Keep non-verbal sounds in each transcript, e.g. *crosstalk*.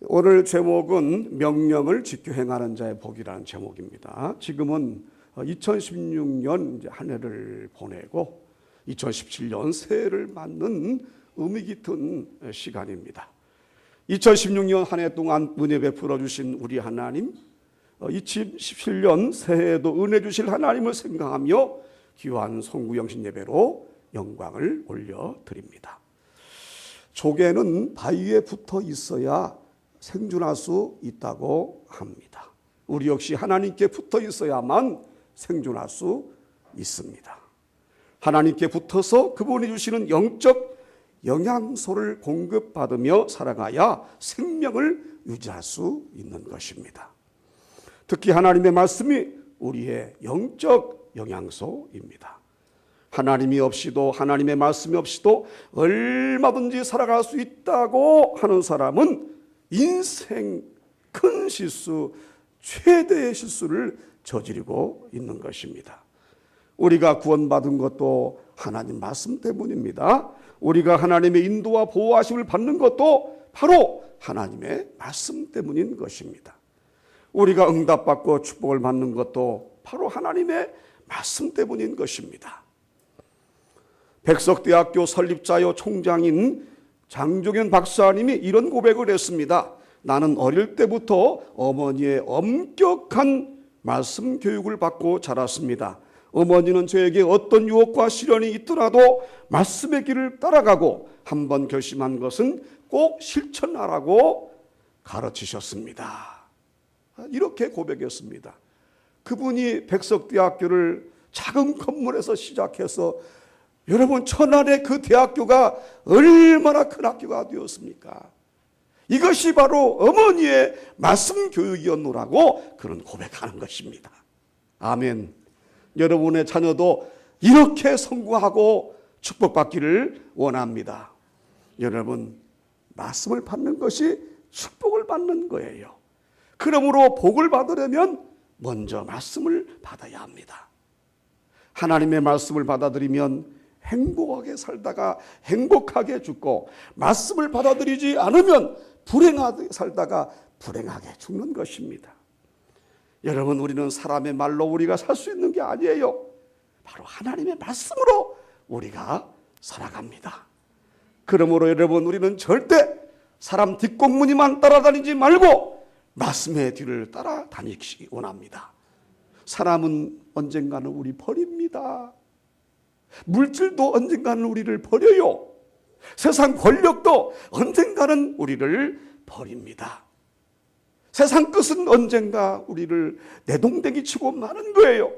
오늘 제목은 명령을 지켜 행하는 자의 복이라는 제목입니다. 지금은 2016년 이제 한 해를 보내고 2017년 새해를 맞는 의미 깊은 시간입니다. 2016년 한 해 동안 은혜 베풀어 주신 우리 하나님, 2017년 새해에도 은혜 주실 하나님을 생각하며 귀한 송구 영신 예배로 영광을 올려 드립니다. 조개는 바위에 붙어 있어야 생존할 수 있다고 합니다. 우리 역시 하나님께 붙어 있어야만 생존할 수 있습니다. 하나님께 붙어서 그분이 주시는 영적 영양소를 공급받으며 살아가야 생명을 유지할 수 있는 것입니다. 특히 하나님의 말씀이 우리의 영적 영양소입니다. 하나님이 없이도 하나님의 말씀이 없이도 얼마든지 살아갈 수 있다고 하는 사람은 인생 큰 실수, 최대의 실수를 저지르고 있는 것입니다. 우리가 구원받은 것도 하나님 말씀 때문입니다. 우리가 하나님의 인도와 보호하심을 받는 것도 바로 하나님의 말씀 때문인 것입니다. 우리가 응답받고 축복을 받는 것도 바로 하나님의 말씀 때문인 것입니다. 백석대학교 설립자요 총장인 장종현 박사님이 이런 고백을 했습니다. 나는 어릴 때부터 어머니의 엄격한 말씀 교육을 받고 자랐습니다. 어머니는 저에게 어떤 유혹과 시련이 있더라도 말씀의 길을 따라가고 한 번 결심한 것은 꼭 실천하라고 가르치셨습니다. 이렇게 고백했습니다. 그분이 백석대학교를 작은 건물에서 시작해서 여러분 천안의 그 대학교가 얼마나 큰 학교가 되었습니까? 이것이 바로 어머니의 말씀 교육이었노라고 그런 고백하는 것입니다. 아멘. 여러분의 자녀도 이렇게 성공하고 축복받기를 원합니다. 여러분, 말씀을 받는 것이 축복을 받는 거예요. 그러므로 복을 받으려면 먼저 말씀을 받아야 합니다. 하나님의 말씀을 받아들이면 행복하게 살다가 행복하게 죽고 말씀을 받아들이지 않으면 불행하게 살다가 불행하게 죽는 것입니다. 여러분 우리는 사람의 말로 우리가 살 수 있는 게 아니에요. 바로 하나님의 말씀으로 우리가 살아갑니다. 그러므로 여러분 우리는 절대 사람 뒷공무니만 따라다니지 말고 말씀의 뒤를 따라다니기 원합니다. 사람은 언젠가는 우리 버립니다. 물질도 언젠가는 우리를 버려요. 세상 권력도 언젠가는 우리를 버립니다. 세상 끝은 언젠가 우리를 내동댕이 치고 마는 거예요.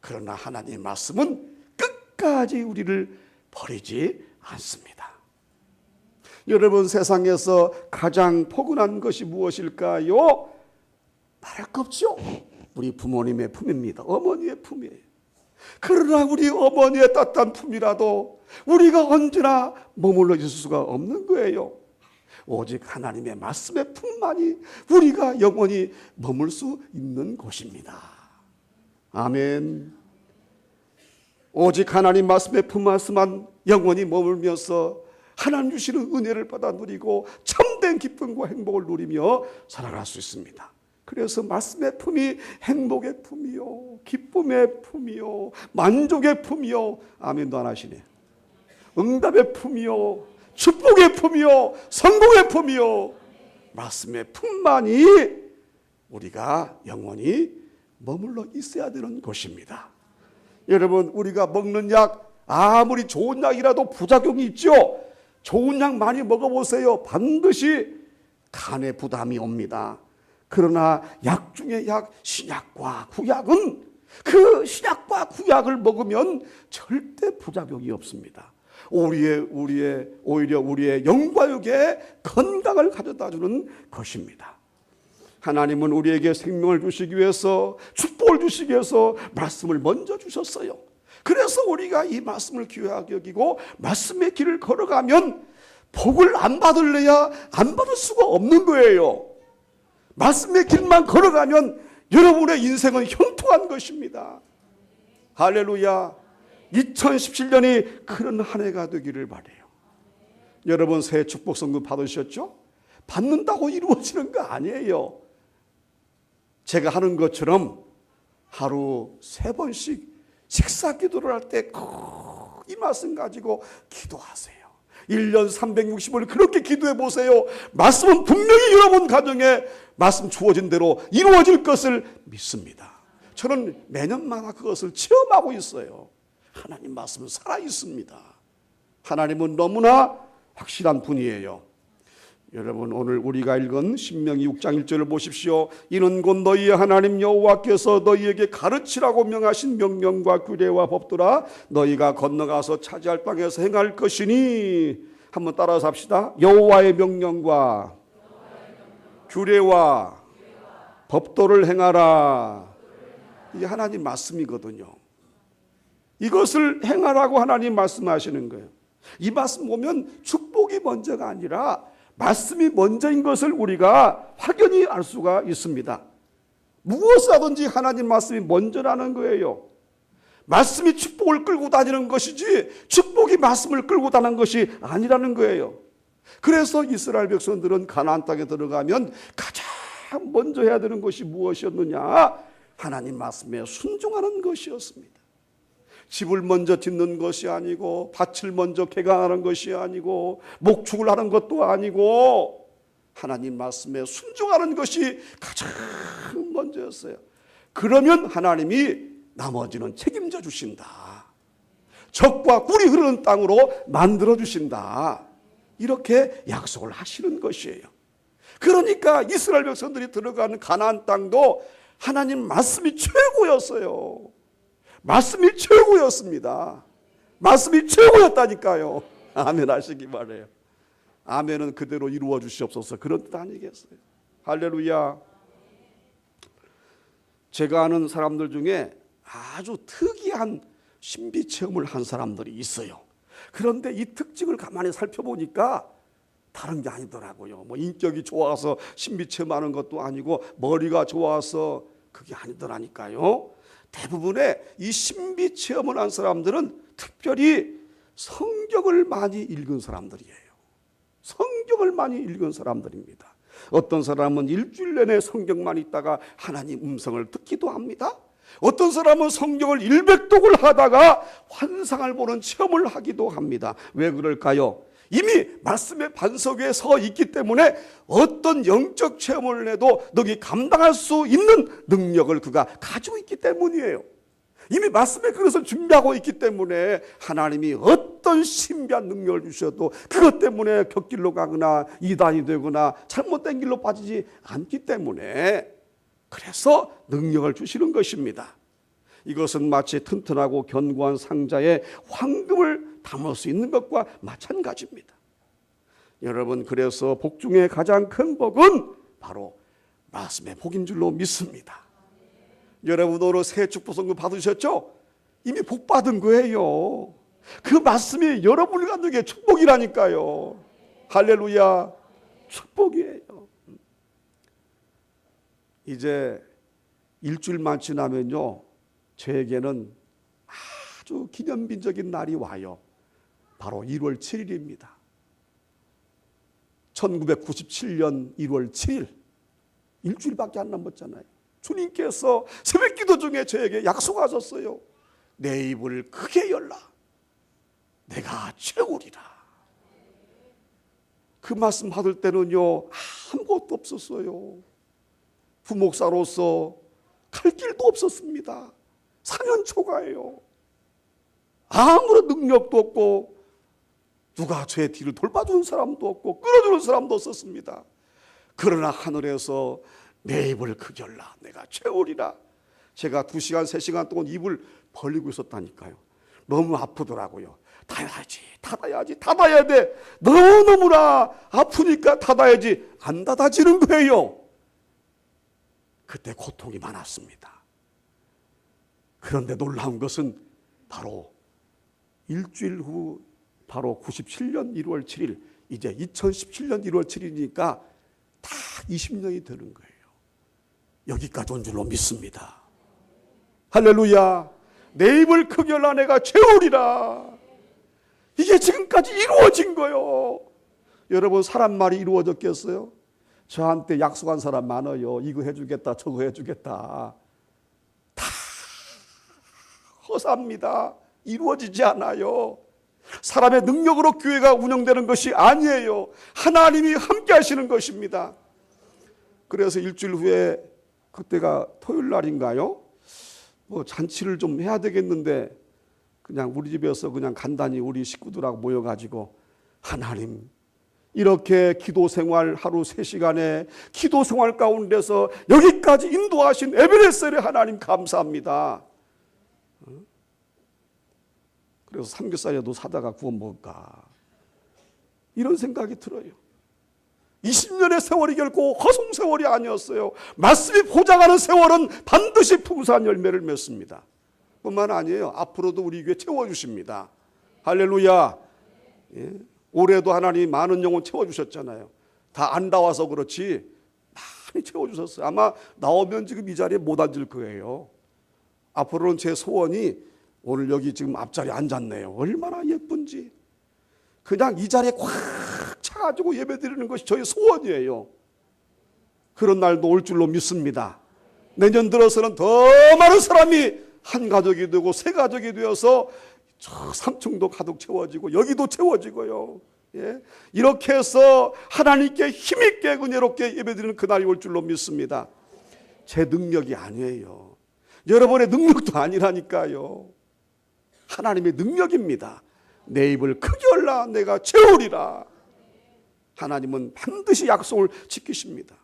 그러나 하나님의 말씀은 끝까지 우리를 버리지 않습니다. 여러분 세상에서 가장 포근한 것이 무엇일까요? 말할 것 없죠. 우리 부모님의 품입니다. 어머니의 품이에요. 그러나 우리 어머니의 따뜻한 품이라도 우리가 언제나 머물러 있을 수가 없는 거예요. 오직 하나님의 말씀의 품만이 우리가 영원히 머물 수 있는 곳입니다. 아멘. 오직 하나님 말씀의 품 말씀만 영원히 머물면서 하나님 주시는 은혜를 받아 누리고 참된 기쁨과 행복을 누리며 살아갈 수 있습니다. 그래서 말씀의 품이 행복의 품이요, 기쁨의 품이요, 만족의 품이요, 아멘도 안 하시네. 응답의 품이요, 축복의 품이요, 성공의 품이요, 말씀의 품만이 우리가 영원히 머물러 있어야 되는 것입니다. 여러분, 우리가 먹는 약, 아무리 좋은 약이라도 부작용이 있죠? 좋은 약 많이 먹어보세요. 반드시 간에 부담이 옵니다. 그러나 약 중에 약, 신약과 구약은 그 신약과 구약을 먹으면 절대 부작용이 없습니다. 우리의, 우리의, 오히려 우리의 영과육에 건강을 가져다 주는 것입니다. 하나님은 우리에게 생명을 주시기 위해서, 축복을 주시기 위해서 말씀을 먼저 주셨어요. 그래서 우리가 이 말씀을 귀하게 여기고 말씀의 길을 걸어가면 복을 안 받을래야 안 받을 수가 없는 거예요. 말씀의 길만 걸어가면 여러분의 인생은 형통한 것입니다. 할렐루야. 2017년이 그런 한 해가 되기를 바래요. 여러분 새해 축복 선물 받으셨죠? 받는다고 이루어지는 거 아니에요. 제가 하는 것처럼 하루 세 번씩 식사 기도를 할 때 이 말씀 가지고 기도하세요. 1년 360일 그렇게 기도해 보세요. 말씀은 분명히 여러분 가정에 말씀 주어진 대로 이루어질 것을 믿습니다. 저는 매년마다 그것을 체험하고 있어요. 하나님 말씀은 살아 있습니다. 하나님은 너무나 확실한 분이에요. 여러분 오늘 우리가 읽은 신명기 6장 1절을 보십시오. 이는 곧 너희의 하나님 여호와께서 너희에게 가르치라고 명하신 명령과 규례와 법도라 너희가 건너가서 차지할 땅에서 행할 것이니 한번 따라서 합시다. 여호와의 명령과 규례와 법도를 행하라. 이게 하나님 말씀이거든요. 이것을 행하라고 하나님 말씀하시는 거예요. 이 말씀 보면 축복이 먼저가 아니라 말씀이 먼저인 것을 우리가 확연히 알 수가 있습니다. 무엇을 하든지 하나님 말씀이 먼저라는 거예요. 말씀이 축복을 끌고 다니는 것이지 축복이 말씀을 끌고 다니는 것이 아니라는 거예요. 그래서 이스라엘 백성들은 가나안 땅에 들어가면 가장 먼저 해야 되는 것이 무엇이었느냐? 하나님 말씀에 순종하는 것이었습니다. 집을 먼저 짓는 것이 아니고 밭을 먼저 개간하는 것이 아니고 목축을 하는 것도 아니고 하나님 말씀에 순종하는 것이 가장 먼저였어요. 그러면 하나님이 나머지는 책임져 주신다. 적과 꿀이 흐르는 땅으로 만들어 주신다. 이렇게 약속을 하시는 것이에요. 그러니까 이스라엘 백성들이 들어가는 가나안 땅도 하나님 말씀이 최고였어요. 말씀이 최고였습니다. 말씀이 최고였다니까요. 아멘 하시기 바래요. 아멘은 그대로 이루어 주시옵소서. 그런 뜻 아니겠어요? 할렐루야. 제가 아는 사람들 중에 아주 특이한 신비 체험을 한 사람들이 있어요. 그런데 이 특징을 가만히 살펴보니까 다른 게 아니더라고요. 뭐 인격이 좋아서 신비 체험하는 것도 아니고 머리가 좋아서 그게 아니더라니까요. 대부분의 이 신비 체험을 한 사람들은 특별히 성경을 많이 읽은 사람들이에요. 성경을 많이 읽은 사람들입니다. 어떤 사람은 일주일 내내 성경만 있다가 하나님 음성을 듣기도 합니다. 어떤 사람은 성경을 일백독을 하다가 환상을 보는 체험을 하기도 합니다. 왜 그럴까요? 이미 말씀의 반석 위에 서 있기 때문에 어떤 영적 체험을 해도 너기 감당할 수 있는 능력을 그가 가지고 있기 때문이에요. 이미 말씀의 그릇을 준비하고 있기 때문에 하나님이 어떤 신비한 능력을 주셔도 그것 때문에 격길로 가거나 이단이 되거나 잘못된 길로 빠지지 않기 때문에 그래서 능력을 주시는 것입니다. 이것은 마치 튼튼하고 견고한 상자에 황금을 담을 수 있는 것과 마찬가지입니다. 여러분 그래서 복 중에 가장 큰 복은 바로 말씀의 복인 줄로 믿습니다. 여러분 오늘 새 축복 선물 받으셨죠? 이미 복 받은 거예요. 그 말씀이 여러분을 갖는 게 축복이라니까요. 할렐루야. 축복이에요. 이제 일주일만 지나면요. 저에게는 아주 기념비적인 날이 와요. 바로 1월 7일입니다. 1997년 1월 7일. 일주일밖에 안 남았잖아요. 주님께서 새벽 기도 중에 저에게 약속하셨어요. 내 입을 크게 열라. 내가 채우리라. 그 말씀 받을 때는요, 아무것도 없었어요. 부목사로서 갈 길도 없었습니다. 4년 초가예요. 아무런 능력도 없고, 누가 제 뒤를 돌봐주는 사람도 없고, 끌어주는 사람도 없었습니다. 그러나 하늘에서 내 입을 열라. 내가 채우리라. 제가 두 시간, 세 시간 동안 입을 벌리고 있었다니까요. 너무 아프더라고요. 닫아야지, 닫아야지, 닫아야 돼. 너무너무나 아프니까 닫아야지. 안 닫아지는 거예요. 그때 고통이 많았습니다. 그런데 놀라운 것은 바로 일주일 후 바로 97년 1월 7일 이제 2017년 1월 7일이니까 다 20년이 되는 거예요. 여기까지 온 줄로 믿습니다. 할렐루야. 내 입을 크게 열라 내가 채우리라. 이게 지금까지 이루어진 거요. 여러분 사람 말이 이루어졌겠어요? 저한테 약속한 사람 많아요. 이거 해주겠다, 저거 해주겠다. 다 허사입니다. 이루어지지 않아요. 사람의 능력으로 교회가 운영되는 것이 아니에요. 하나님이 함께 하시는 것입니다. 그래서 일주일 후에 그때가 토요일 날인가요? 뭐 잔치를 좀 해야 되겠는데 그냥 우리 집에서 그냥 간단히 우리 식구들하고 모여가지고 하나님 이렇게 기도 생활 하루 세시간의 기도 생활 가운데서 여기까지 인도하신 에베레스의 하나님 감사합니다. 어? 그래서 삼겹살이라도 사다가 구워 먹을까. 이런 생각이 들어요. 20년의 세월이 결코 허송 세월이 아니었어요. 말씀이 보장하는 세월은 반드시 풍성한 열매를 맺습니다. 뿐만 아니에요. 앞으로도 우리 교회 채워주십니다. 할렐루야. 예. 올해도 하나님 많은 영혼 채워주셨잖아요. 다 안 나와서 그렇지 많이 채워주셨어요. 아마 나오면 지금 이 자리에 못 앉을 거예요. 앞으로는 제 소원이 오늘 여기 지금 앞자리에 앉았네요. 얼마나 예쁜지. 그냥 이 자리에 꽉 차가지고 예배 드리는 것이 저의 소원이에요. 그런 날도 올 줄로 믿습니다. 내년 들어서는 더 많은 사람이 한 가족이 되고 세 가족이 되어서 저 3층도 가득 채워지고 여기도 채워지고요. 예. 이렇게 해서 하나님께 힘있게 은혜롭게 예배드리는 그날이 올 줄로 믿습니다. 제 능력이 아니에요. 여러분의 능력도 아니라니까요. 하나님의 능력입니다. 내 입을 크게 열라 내가 채우리라. 하나님은 반드시 약속을 지키십니다.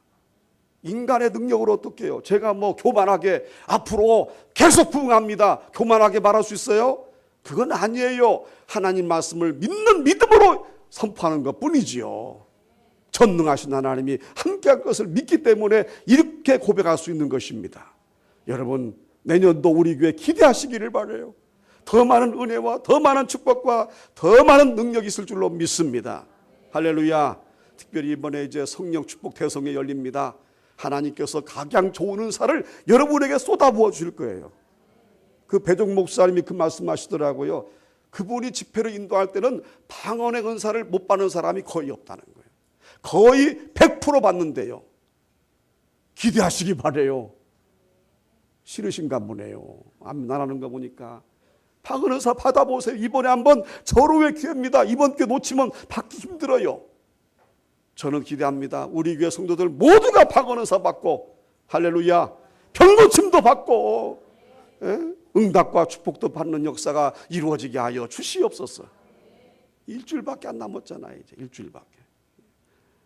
인간의 능력으로 어떻게 해요? 제가 뭐 교만하게 앞으로 계속 부응합니다. 교만하게 말할 수 있어요? 그건 아니에요. 하나님 말씀을 믿는 믿음으로 선포하는 것 뿐이지요. 전능하신 하나님이 함께할 것을 믿기 때문에 이렇게 고백할 수 있는 것입니다. 여러분, 내년도 우리 교회 기대하시기를 바래요. 더 많은 은혜와 더 많은 축복과 더 많은 능력이 있을 줄로 믿습니다. 할렐루야. 특별히 이번에 이제 성령 축복 대성회 열립니다. 하나님께서 각양 좋은 은사를 여러분에게 쏟아부어 주실 거예요. 그 배종 목사님이 그 말씀하시더라고요. 그분이 집회를 인도할 때는 방언의 은사를 못 받는 사람이 거의 없다는 거예요. 거의 100% 받는데요. 기대하시기 바래요. 싫으신가 보네요. 안 하는 거 보니까. 방언 은사 받아보세요. 이번에 한번 절호의 기회입니다. 이번 기회 놓치면 받기 힘들어요. 저는 기대합니다. 우리 교회 성도들 모두가 방언 은사 받고 할렐루야. 병고침도 받고 예? 응답과 축복도 받는 역사가 이루어지게 하여 주시옵소서. 일주일밖에 안 남았잖아요. 이제 일주일밖에.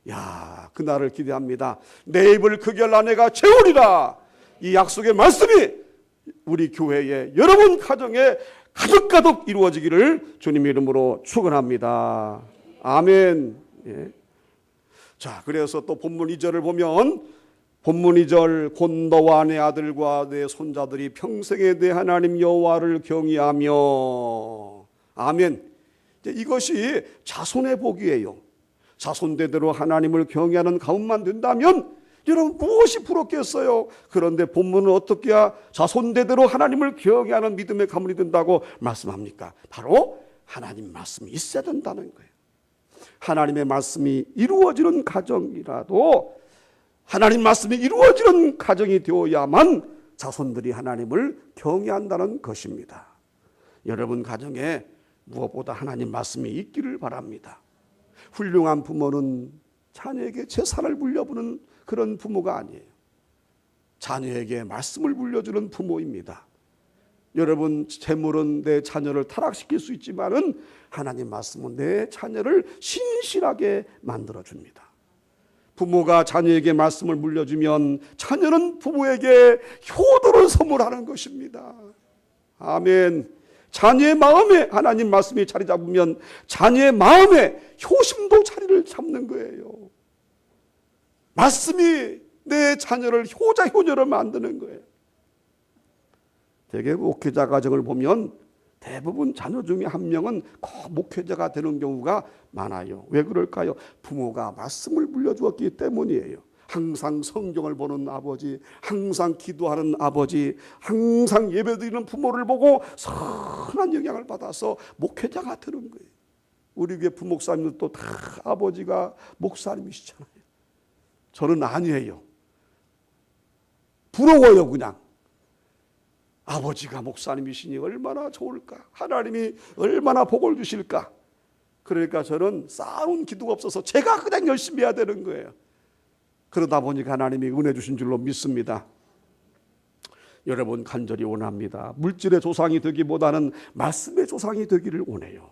야, 그날을 기대합니다. 내 입을 열라 내가 채우리라. 이 약속의 말씀이 우리 교회에 여러분 가정에 가득가득 이루어지기를 주님 이름으로 축원합니다. 아멘. 예. 자, 그래서 또 본문 2절을 보면 본문 2절 곧 너와 내 아들과 내 손자들이 평생에 내 하나님 여호와를 경외하며 아멘. 이것이 자손의 복이에요. 자손대대로 하나님을 경외하는 가운만 된다면 여러분 무엇이 부럽겠어요? 그런데 본문은 어떻게 해야 자손대대로 하나님을 경외하는 믿음의 가문이 된다고 말씀합니까? 바로 하나님 말씀이 있어야 된다는 거예요. 하나님의 말씀이 이루어지는 가정이라도 하나님 말씀이 이루어지는 가정이 되어야만 자손들이 하나님을 경외한다는 것입니다. 여러분 가정에 무엇보다 하나님 말씀이 있기를 바랍니다. 훌륭한 부모는 자녀에게 재산을 물려주는 그런 부모가 아니에요. 자녀에게 말씀을 물려주는 부모입니다. 여러분 재물은 내 자녀를 타락시킬 수 있지만은 하나님 말씀은 내 자녀를 신실하게 만들어 줍니다. 부모가 자녀에게 말씀을 물려주면 자녀는 부모에게 효도를 선물하는 것입니다. 아멘. 자녀의 마음에 하나님 말씀이 자리 잡으면 자녀의 마음에 효심도 자리를 잡는 거예요. 말씀이 내 자녀를 효자 효녀로 만드는 거예요. 대개 목회자 가정을 보면 대부분 자녀 중에 한 명은 꼭 목회자가 되는 경우가 많아요. 왜 그럴까요? 부모가 말씀을 물려주었기 때문이에요. 항상 성경을 보는 아버지, 항상 기도하는 아버지, 항상 예배드리는 부모를 보고 선한 영향을 받아서 목회자가 되는 거예요. 우리 교회 부목사님들도 다 아버지가 목사님이시잖아요. 저는 아니에요. 부러워요, 그냥. 아버지가 목사님이시니 얼마나 좋을까? 하나님이 얼마나 복을 주실까? 그러니까 저는 싸운 기도가 없어서 제가 그냥 열심히 해야 되는 거예요. 그러다 보니까 하나님이 은혜 주신 줄로 믿습니다. 여러분 간절히 원합니다. 물질의 조상이 되기보다는 말씀의 조상이 되기를 원해요.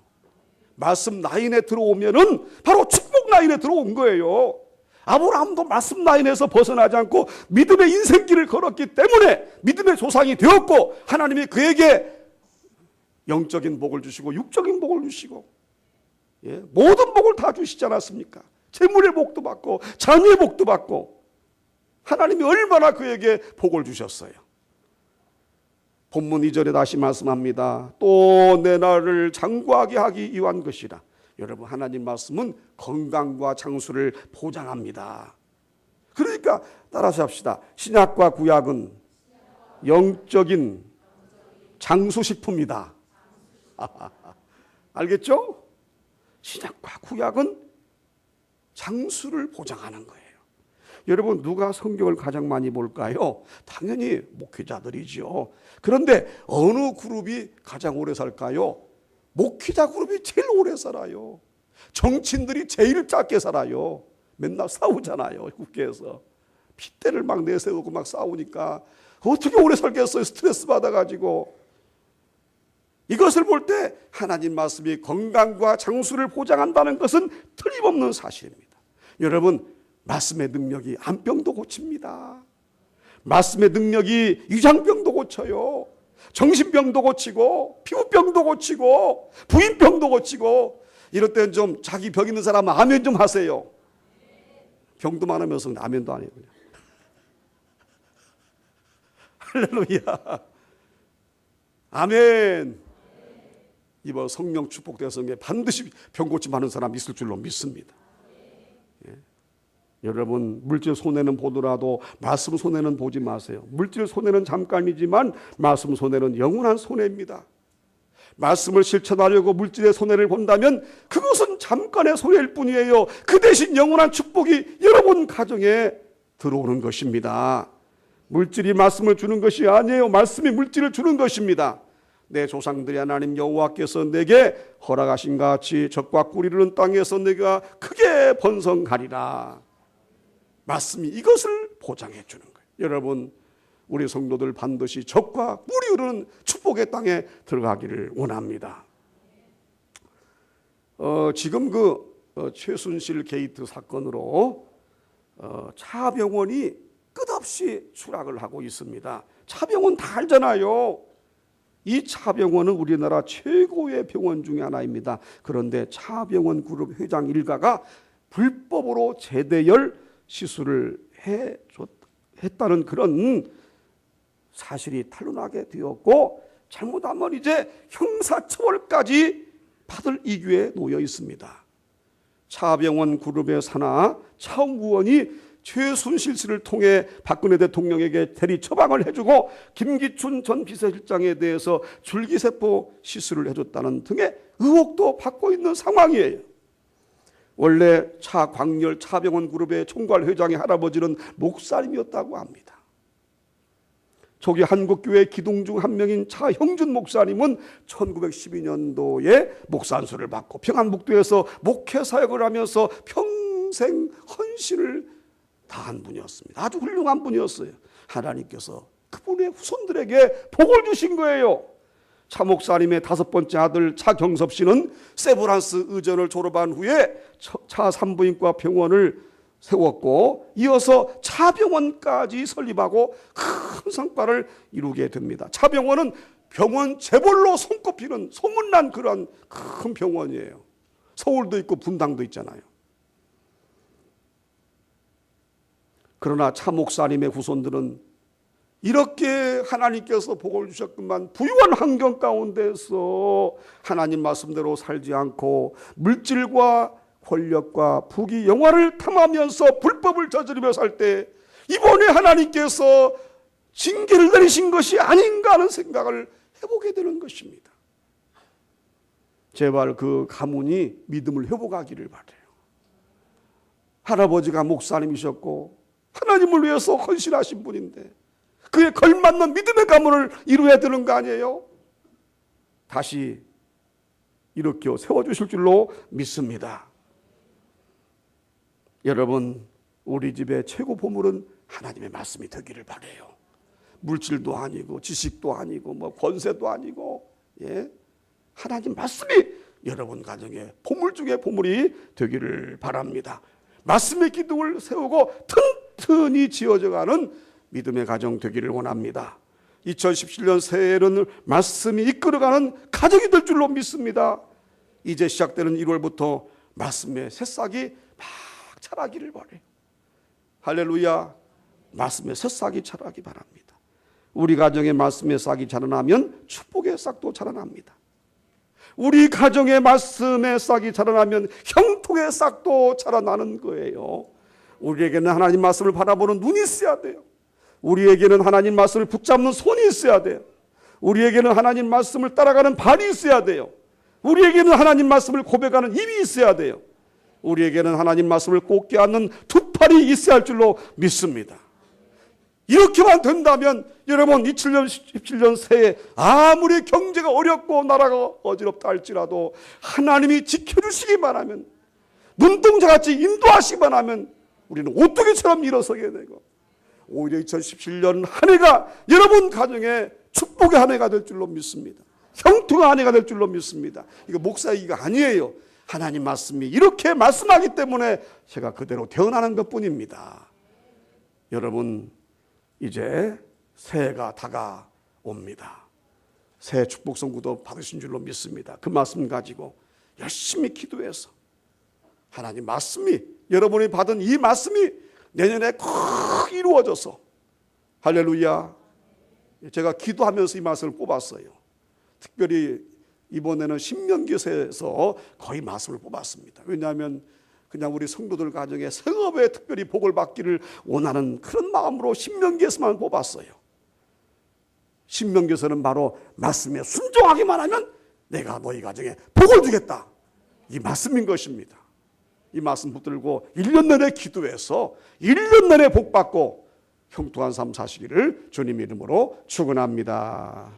말씀 라인에 들어오면은 바로 축복 라인에 들어온 거예요. 아브라함도 말씀 라인에서 벗어나지 않고 믿음의 인생길을 걸었기 때문에 믿음의 조상이 되었고 하나님이 그에게 영적인 복을 주시고 육적인 복을 주시고 예, 모든 복을 다 주시지 않았습니까? 재물의 복도 받고 자녀의 복도 받고 하나님이 얼마나 그에게 복을 주셨어요. 본문 2절에 다시 말씀합니다. 또내 날을 장구하게 하기 위한 것이라. 여러분 하나님 말씀은 건강과 장수를 보장합니다. 그러니까 따라서 합시다. 신약과 구약은 영적인 장수식품이다. *laughs* 알겠죠? 신약과 구약은 장수를 보장하는 거예요. 여러분 누가 성경을 가장 많이 볼까요? 당연히 목회자들이죠. 그런데 어느 그룹이 가장 오래 살까요? 목회자 그룹이 제일 오래 살아요. 정치인들이 제일 짧게 살아요. 맨날 싸우잖아요. 국회에서. 핏대를 막 내세우고 막 싸우니까 어떻게 오래 살겠어요. 스트레스 받아가지고. 이것을 볼 때 하나님 말씀이 건강과 장수를 보장한다는 것은 틀림없는 사실입니다. 여러분, 말씀의 능력이 암병도 고칩니다. 말씀의 능력이 위장병도 고쳐요. 정신병도 고치고 피부병도 고치고 부인병도 고치고 이럴 때는 좀 자기 병 있는 사람은 아멘 좀 하세요. 병도 많으면서 아멘도 안 해요. 그냥. *laughs* 할렐루야. 아멘. 이번 성령 축복 대성에 반드시 병 고침 하는 사람 있을 줄로 믿습니다. 예. 여러분 물질 손해는 보더라도 말씀 손해는 보지 마세요. 물질 손해는 잠깐이지만 말씀 손해는 영원한 손해입니다. 말씀을 실천하려고 물질의 손해를 본다면 그것은 잠깐의 손해일 뿐이에요. 그 대신 영원한 축복이 여러분 가정에 들어오는 것입니다. 물질이 말씀을 주는 것이 아니에요. 말씀이 물질을 주는 것입니다. 내 조상들이 하나님 여호와께서 내게 허락하신 같이 적과 꿀이르는 땅에서 내가 크게 번성하리라. 말씀이 이것을 보장해 주는 거예요. 여러분, 우리 성도들 반드시 적과 꿀이 흐르는 축복의 땅에 들어가기를 원합니다. 어, 지금 그 어, 최순실 게이트 사건으로 어, 차병원이 끝없이 추락을 하고 있습니다. 차병원 다 알잖아요. 이 차병원은 우리나라 최고의 병원 중에 하나입니다. 그런데 차병원 그룹 회장 일가가 불법으로 제대열 시술을 해 했다는 그런 사실이 탄로나게 되었고 잘못하면 이제 형사처벌까지 받을 이규에 놓여 있습니다. 차병원 그룹의 산하 차원구원이 최순실 씨를 통해 박근혜 대통령에게 대리 처방을 해주고 김기춘 전 비서실장에 대해서 줄기세포 시술을 해줬다는 등의 의혹도 받고 있는 상황이에요. 원래 차 광열 차병원 그룹의 총괄 회장의 할아버지는 목사님이었다고 합니다. 초기 한국교회 기둥 중 한 명인 차형준 목사님은 1912년도에 목산수를 받고 평안북도에서 목회 사역을 하면서 평생 헌신을 다한 분이었습니다. 아주 훌륭한 분이었어요. 하나님께서 그분의 후손들에게 복을 주신 거예요. 차 목사님의 다섯 번째 아들 차경섭 씨는 세브란스 의전을 졸업한 후에 차 산부인과 병원을 세웠고 이어서 차병원까지 설립하고 큰 성과를 이루게 됩니다. 차병원은 병원 재벌로 손꼽히는 소문난 그런 큰 병원이에요. 서울도 있고 분당도 있잖아요. 그러나 차 목사님의 후손들은 이렇게 하나님께서 복을 주셨건만 부유한 환경 가운데서 하나님 말씀대로 살지 않고 물질과 권력과 부귀 영화를 탐하면서 불법을 저지르며 살 때 이번에 하나님께서 징계를 내리신 것이 아닌가 하는 생각을 해보게 되는 것입니다. 제발 그 가문이 믿음을 회복하기를 바래요. 할아버지가 목사님이셨고 하나님을 위해서 헌신하신 분인데 그에 걸맞는 믿음의 가문을 이루어야 되는 거 아니에요? 다시 일으켜 세워주실 줄로 믿습니다. 여러분, 우리 집의 최고 보물은 하나님의 말씀이 되기를 바래요. 물질도 아니고 지식도 아니고 뭐 권세도 아니고 예 하나님 말씀이 여러분 가정의 보물 중에 보물이 되기를 바랍니다. 말씀의 기둥을 세우고 튼튼히 지어져가는 믿음의 가정 되기를 원합니다. 2017년 새해는 말씀이 이끌어가는 가정이 될 줄로 믿습니다. 이제 시작되는 1월부터 말씀의 새싹이 막 자라기를 바래요. 할렐루야. 말씀의 새싹이 자라기 바랍니다. 우리 가정의 말씀의 싹이 자라나면 축복의 싹도 자라납니다. 우리 가정의 말씀의 싹이 자라나면 형통의 싹도 자라나는 거예요. 우리에게는 하나님 말씀을 바라보는 눈이 있어야 돼요. 우리에게는 하나님 말씀을 붙잡는 손이 있어야 돼요. 우리에게는 하나님 말씀을 따라가는 발이 있어야 돼요. 우리에게는 하나님 말씀을 고백하는 입이 있어야 돼요. 우리에게는 하나님 말씀을 꼭 껴안는 두 팔이 있어야 할 줄로 믿습니다. 이렇게만 된다면 여러분 2007년 17년 새해 아무리 경제가 어렵고 나라가 어지럽다 할지라도 하나님이 지켜주시기만 하면 눈동자같이 인도하시기만 하면 우리는 오뚜기처럼 일어서게 되고 오히려 2017년 한 해가 여러분 가정에 축복의 한 해가 될 줄로 믿습니다. 형통의 한 해가 될 줄로 믿습니다. 이거 목사 얘기가 아니에요. 하나님 말씀이 이렇게 말씀하기 때문에 제가 그대로 태어나는 것 뿐입니다. 여러분, 이제 새해가 다가옵니다. 새해 축복 선구도 받으신 줄로 믿습니다. 그 말씀 가지고 열심히 기도해서 하나님 말씀이 여러분이 받은 이 말씀이 내년에 꼭 이루어져서 할렐루야. 제가 기도하면서 이 말씀을 뽑았어요. 특별히 이번에는 신명기에서 거의 말씀을 뽑았습니다. 왜냐하면 그냥 우리 성도들 가정에 성업에 특별히 복을 받기를 원하는 그런 마음으로 신명기에서만 뽑았어요. 신명기에서는 바로 말씀에 순종하기만 하면 내가 너희 가정에 복을 주겠다. 이 말씀인 것입니다. 이 말씀 붙들고 1년 내내 기도해서 1년 내내 복 받고 형통한 삶 사시기를 주님 이름으로 축원합니다.